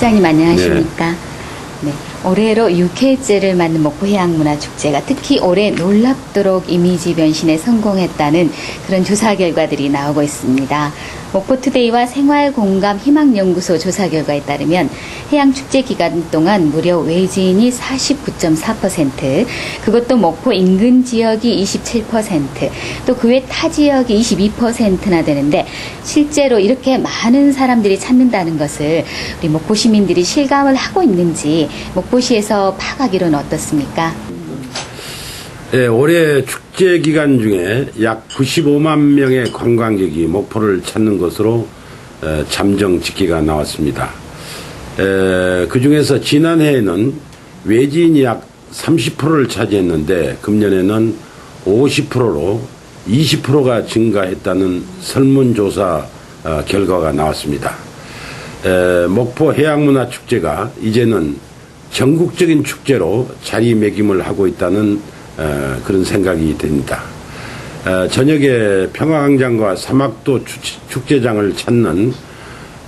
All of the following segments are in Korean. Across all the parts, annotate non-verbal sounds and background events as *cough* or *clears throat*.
시장님 안녕하십니까? 네. 올해로 6회째를 맞는 목포해양문화축제가 특히 올해 놀랍도록 이미지 변신에 성공했다는 그런 조사 결과들이 나오고 있습니다. 목포투데이와 생활공감 희망연구소 조사 결과에 따르면 해양축제 기간 동안 무려 외지인이 49.4%, 그것도 목포 인근 지역이 27%, 또 그 외 타 지역이 22%나 되는데 실제로 이렇게 많은 사람들이 찾는다는 것을 우리 목포 시민들이 실감을 하고 있는지 목포시에서 파악하기로는 어떻습니까? 예, 올해 축 제 기간 중에 약 95만 명의 관광객이 목포를 찾는 것으로 에, 잠정 집계가 나왔습니다. 그 중에서 지난해에는 외지인이 약 30%를 차지했는데 금년에는 50%로 20%가 증가했다는 설문조사 어, 결과가 나왔습니다. 에, 목포 해양문화축제가 이제는 전국적인 축제로 자리매김을 하고 있다는 에, 그런 생각이 듭니다. 에, 저녁에 평화광장과 사막도 축- 축제장을 찾는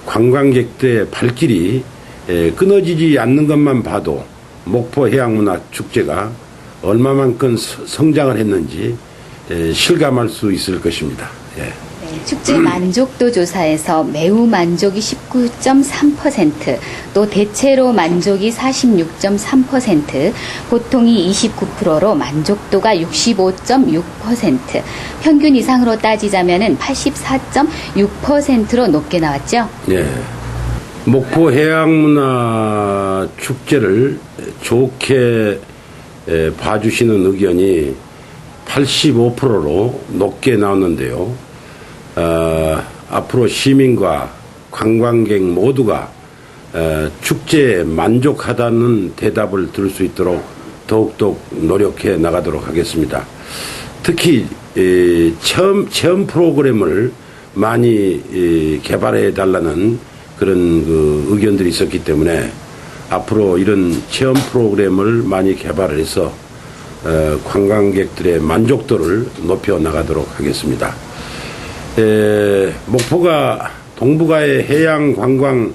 관광객들의 발길이 에, 끊어지지 않는 것만 봐도 목포 해양문화축제가 얼마만큼 서- 성장을 했는지 에, 실감할 수 있을 것입니다. 예. 네, 축제 만족도 조사에서 매우 만족이 19.3%, 또 대체로 만족이 46.3%, 보통이 29%로 만족도가 65.6%, 평균 이상으로 따지자면은 84.6%로 높게 나왔죠. 예. 목포 해양문화 축제를 좋게 에, 봐주시는 의견이 85%로 높게 나왔는데요. 어, 앞으로 시민과 관광객 모두가 에, 축제에 만족하다는 대답을 들을 수 있도록 더욱더 노력해 나가도록 하겠습니다. 특히 에, 체험, 체험 프로그램을 많이 에, 개발해 달라는 그런 그 의견들이 있었기 때문에 앞으로 이런 체험 프로그램을 많이 개발해서 어, 관광객들의 만족도를 높여 나가도록 하겠습니다. 에, 목포가 동북아의 해양 관광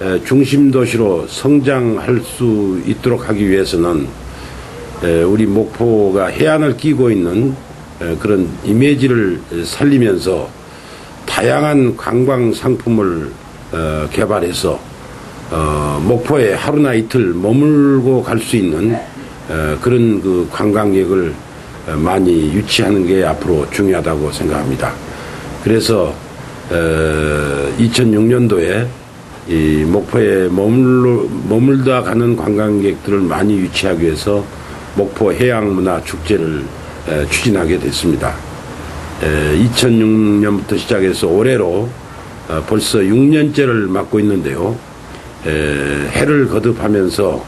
에, 중심 도시로 성장할 수 있도록 하기 위해서는 에, 우리 목포가 해안을 끼고 있는 에, 그런 이미지를 살리면서 다양한 관광 상품을 어, 개발해서 어, 목포에 하루나 이틀 머물고 갈 수 있는 어, 그런 그 관광객을 어, 많이 유치하는 게 앞으로 중요하다고 생각합니다. 그래서 2006년도에 이 목포에 머물러, 머물다 가는 관광객들을 많이 유치하기 위해서 목포 해양문화 축제를 에, 추진하게 됐습니다. 2006년부터 시작해서 올해로 어, 벌써 6년째를 맡고 있는데요. 에, 해를 거듭하면서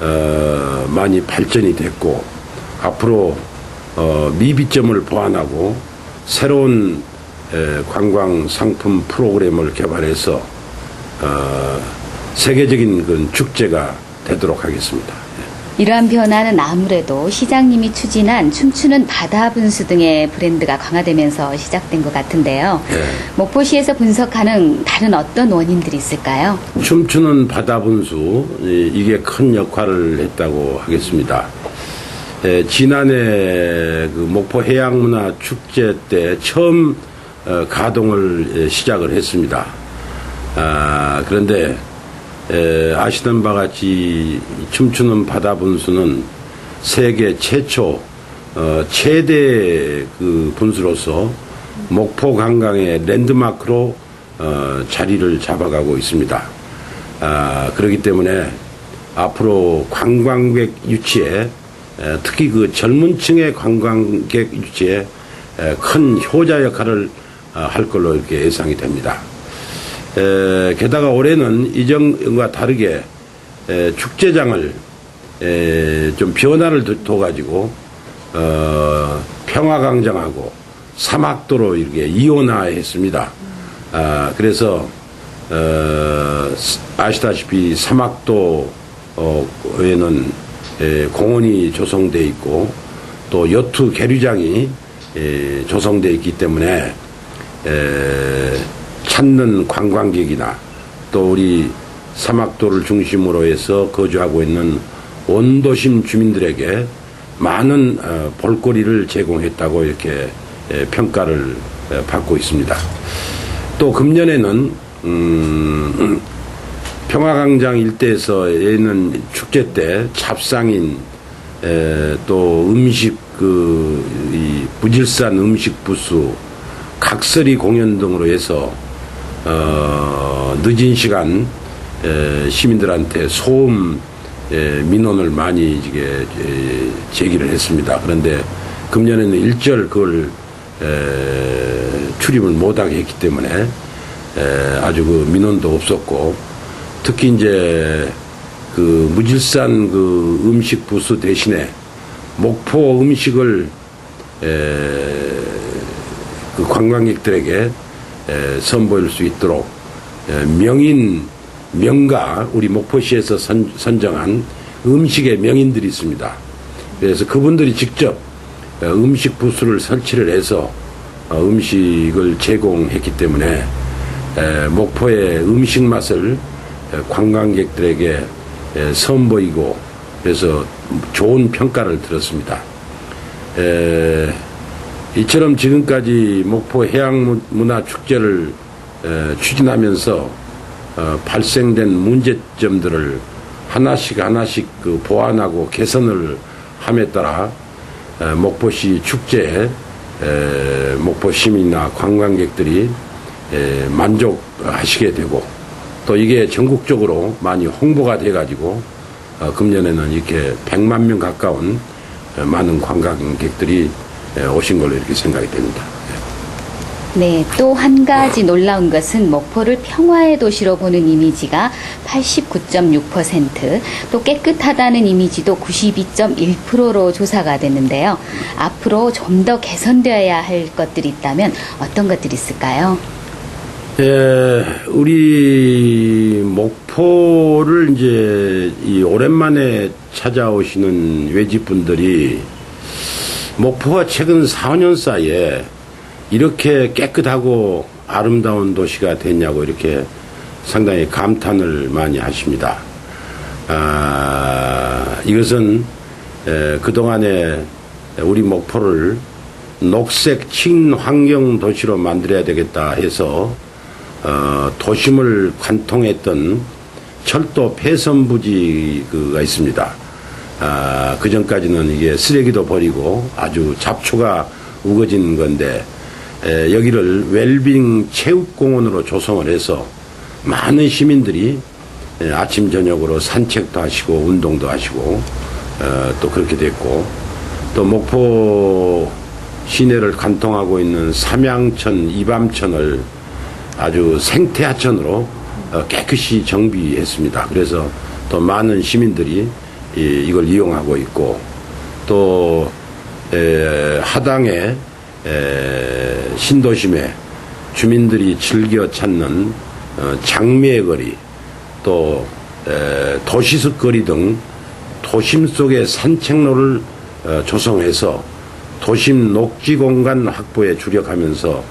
어, 많이 발전이 됐고 앞으로 어, 미비점을 보완하고 새로운 에, 관광 상품 프로그램을 개발해서 어, 세계적인 그 축제가 되도록 하겠습니다. 이러한 변화는 아무래도 시장님이 추진한 춤추는 바다 분수 등의 브랜드가 강화되면서 시작된 것 같은데요. 네. 목포시에서 분석하는 다른 어떤 원인들이 있을까요? 춤추는 바다 분수 이- 이게 큰 역할을 했다고 하겠습니다. 에, 지난해 그 목포 해양문화 축제 때 처음 어, 가동을 에, 시작을 했습니다. 아, 그런데 에, 아시던 바 같이 이 춤추는 바다 분수는 세계 최초 어, 최대 그 분수로서 목포 관광의 랜드마크로 어, 자리를 잡아가고 있습니다. 아, 그렇기 때문에 앞으로 관광객 유치에 에, 특히 그 젊은 층의 관광객 유치에 에, 큰 효자 역할을 어, 할 걸로 이렇게 예상이 됩니다. 에, 게다가 올해는 이전과 다르게 에, 축제장을 에, 좀 변화를 둬 가지고 어, 평화광장하고 사막도로 이렇게 이원화했습니다. 아, 그래서 어, 스- 아시다시피 사막도에는 에, 공원이 조성돼 있고 또 여투 계류장이 에, 조성돼 있기 때문에 에, 찾는 관광객이나 또 우리 사막도를 중심으로 해서 거주하고 있는 원도심 주민들에게 많은 어, 볼거리를 제공했다고 이렇게 에, 평가를 에, 받고 있습니다. 또 금년에는 음, *clears throat* 평화광장 일대에서 있는 축제 때 찹상인 에, 또 음식 그이 무질산 음식 부수 각설이 공연 등으로 해서 어, 늦은 시간 에, 시민들한테 소음 에, 민원을 많이 이게 에, 제기를 했습니다. 그런데 금년에는 일절 그걸 에, 출입을 못하게 했기 때문에 에, 아주 그 민원도 없었고 특히 이제 그 무질산 그 음식 부수 대신에 목포 음식을 에, 그 관광객들에게 에, 선보일 수 있도록 에, 명인 명가 우리 목포시에서 선, 선정한 음식의 명인들이 있습니다. 그래서 그분들이 직접 어, 음식 부스를 설치를 해서 어, 음식을 제공했기 때문에 에, 목포의 음식 맛을 에, 관광객들에게 에, 선보이고 그래서 좋은 평가를 들었습니다. 에, 이처럼 지금까지 목포 해양문화축제를 에, 추진하면서 어, 발생된 문제점들을 하나씩 하나씩 그 보완하고 개선을 함에 따라 에, 목포시 축제에 에, 목포 시민이나 관광객들이 에, 만족하시게 되고 또 이게 전국적으로 많이 홍보가 돼가지고 어, 금년에는 이렇게 100만 명 가까운 에, 많은 관광객들이 에, 오신 걸로 이렇게 생각이 됩니다. 네, 또 한 가지 놀라운 것은 목포를 평화의 도시로 보는 이미지가 89.6%, 또 깨끗하다는 이미지도 92.1%로 조사가 됐는데요. 앞으로 좀 더 개선되어야 할 것들이 있다면 어떤 것들이 있을까요? 예, 우리 목포를 이제 이 오랜만에 찾아오시는 외지분들이 목포가 최근 4년 사이에 이렇게 깨끗하고 아름다운 도시가 됐냐고 이렇게 상당히 감탄을 많이 하십니다. 아, 이것은 에, 그동안에 우리 목포를 녹색 친환경 도시로 만들어야 되겠다 해서 어, 도심을 관통했던 철도 폐선 부지가 있습니다. 아, 그 전까지는 이게 쓰레기도 버리고 아주 잡초가 우거진 건데 에, 여기를 웰빙 체육공원으로 조성을 해서 많은 시민들이 에, 아침 저녁으로 산책도 하시고 운동도 하시고 어, 또 그렇게 됐고 또 목포 시내를 관통하고 있는 삼양천, 이밤천을 아주 생태하천으로 어, 깨끗이 정비했습니다. 그래서 또 많은 시민들이 이- 이걸 이용하고 있고 또 에, 하당에 에, 신도심에 주민들이 즐겨 찾는 어, 장미의 거리 또 에, 도시숲 거리 등 도심 속의 산책로를 어, 조성해서 도심 녹지 공간 확보에 주력하면서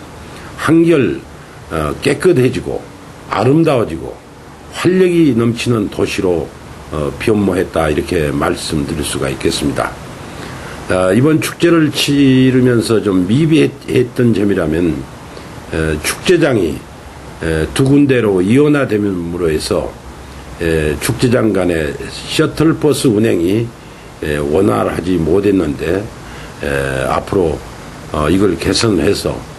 한결 어, 깨끗해지고 아름다워지고 활력이 넘치는 도시로 어, 변모했다 이렇게 말씀드릴 수가 있겠습니다. 어, 이번 축제를 치르면서 좀 미비했던 점이라면 에, 축제장이 에, 두 군데로 이원화됨으로 해서 에, 축제장 간의 셔틀버스 운행이 에, 원활하지 못했는데 에, 앞으로 어, 이걸 개선해서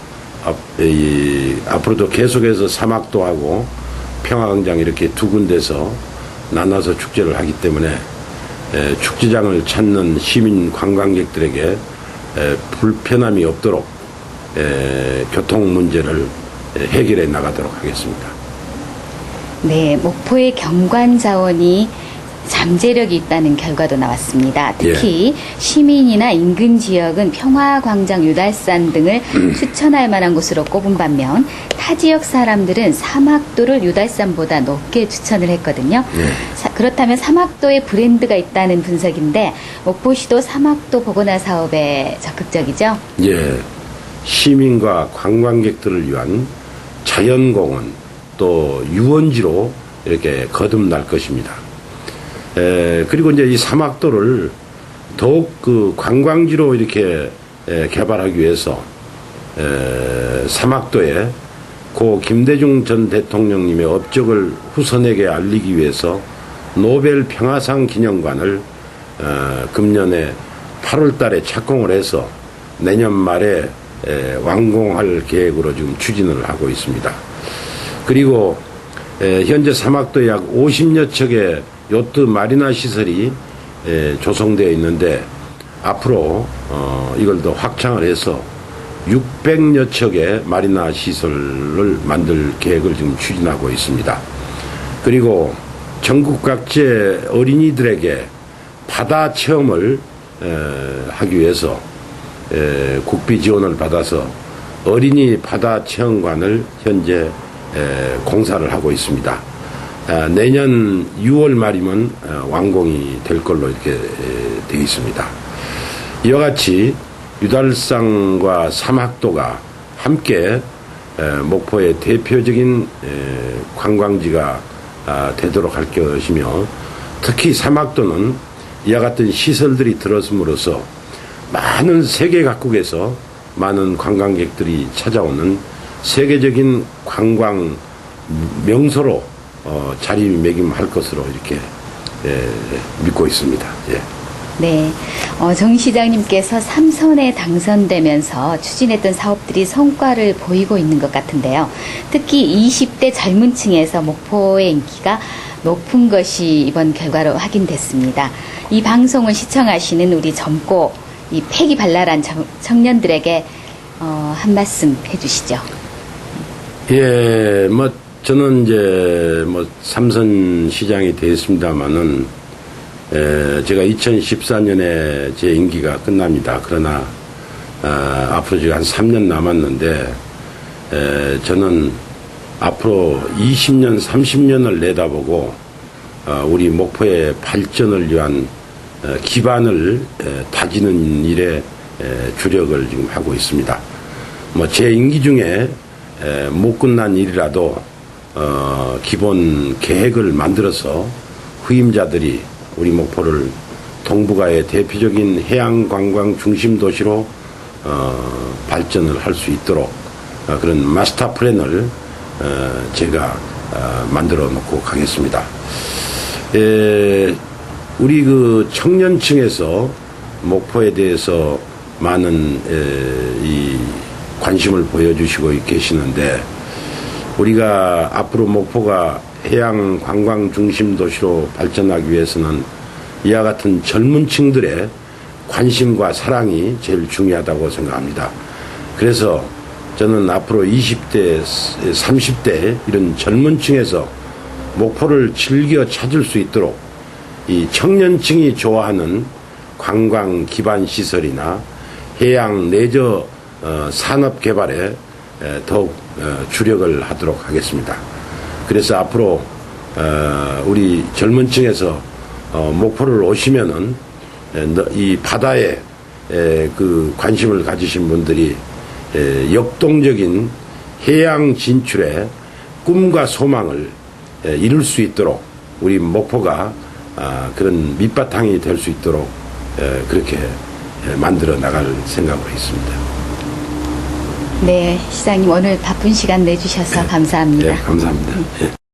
앞으로도 계속해서 사막도 하고 평화광장 이렇게 두 군데서 나눠서 축제를 하기 때문에 에, 축제장을 찾는 시민 관광객들에게 에, 불편함이 없도록 에, 교통 문제를 에, 해결해 나가도록 하겠습니다. 네, 목포의 경관 자원이 잠재력이 있다는 결과도 나왔습니다. 특히 시민이나 인근 지역은 평화광장 유달산 등을 추천할 만한 곳으로 꼽은 반면 타 지역 사람들은 사막도를 유달산보다 높게 추천을 했거든요. 네. 사- 그렇다면 사막도에 브랜드가 있다는 분석인데 목포시도 사막도 보건화 사업에 적극적이죠. 예, 시민과 관광객들을 위한 자연공원 또 유원지로 이렇게 거듭날 것입니다. 에, 그리고 이제 이 사막도를 더욱 그 관광지로 이렇게 에, 개발하기 위해서 에, 사막도에 고 김대중 전 대통령님의 업적을 후손에게 알리기 위해서 노벨 평화상 기념관을 어, 금년에 8월 달에 착공을 해서 내년 말에 에, 완공할 계획으로 지금 추진을 하고 있습니다. 그리고 에, 현재 사막도에 약 50여 척의 요트 마리나 시설이 에, 조성되어 있는데 앞으로 어, 이걸 더 확장을 해서 600여 척의 마리나 시설을 만들 계획을 지금 추진하고 있습니다. 그리고 전국 각지의 어린이들에게 바다 체험을 에, 하기 위해서 에, 국비 지원을 받아서 어린이 바다 체험관을 현재 에, 공사를 하고 있습니다. 아, 내년 6월 말이면 어, 완공이 될 걸로 이렇게 에, 되어 있습니다. 이와 같이 유달산과 사막도가 함께 에, 목포의 대표적인 에, 관광지가 아, 되도록 할 것이며 특히 사막도는 이와 같은 시설들이 들어섬으로써 많은 세계 각국에서 많은 관광객들이 찾아오는 세계적인 관광 명소로 어, 자리매김할 것으로 이렇게 예, 믿고 있습니다. 예. 네. 어, 정 시장님께서 삼선에 당선되면서 추진했던 사업들이 성과를 보이고 있는 것 같은데요. 특히 20대 젊은 층에서 목포의 인기가 높은 것이 이번 결과로 확인됐습니다. 이 방송을 시청하시는 우리 젊고 이 패기 발랄한 청- 청년들에게 어, 한 말씀 해주시죠. 예, 뭐 저는 이제 뭐 삼선 시장이 됐습니다마는 에, 제가 2014년에 제 임기가 끝납니다. 그러나 아, 앞으로 지금 한 3년 남았는데 에, 저는 앞으로 20년, 30년을 내다보고 어, 우리 목포의 발전을 위한 어, 기반을 에, 다지는 일에 에, 주력을 지금 하고 있습니다. 뭐 제 임기 중에 에, 못 끝난 일이라도 어, 기본 계획을 만들어서 후임자들이 우리 목포를 동북아의 대표적인 해양 관광 중심 도시로 어, 발전을 할 수 있도록 어, 그런 마스터 플랜을 어, 제가 어, 만들어 놓고 가겠습니다. 에, 우리 그 청년층에서 목포에 대해서 많은 에, 이 관심을 보여주시고 계시는데 우리가 앞으로 목포가 해양 관광 중심 도시로 발전하기 위해서는 이와 같은 젊은 층들의 관심과 사랑이 제일 중요하다고 생각합니다. 그래서 저는 앞으로 20대, 30대 이런 젊은 층에서 목포를 즐겨 찾을 수 있도록 이 청년층이 좋아하는 관광 기반 시설이나 해양 내저 어, 산업 개발에 에, 더욱 어, 주력을 하도록 하겠습니다. 그래서 앞으로 어, 우리 젊은 층에서 어, 목포를 오시면은 이 바다에 에, 그 관심을 가지신 분들이 에, 역동적인 해양 진출에 꿈과 소망을 에, 이룰 수 있도록 우리 목포가 아, 그런 밑바탕이 될 수 있도록 에, 그렇게 에, 만들어 나갈 생각으로 있습니다. 네, 시장님 오늘 바쁜 시간 내주셔서 감사합니다. 네, 감사합니다. 예.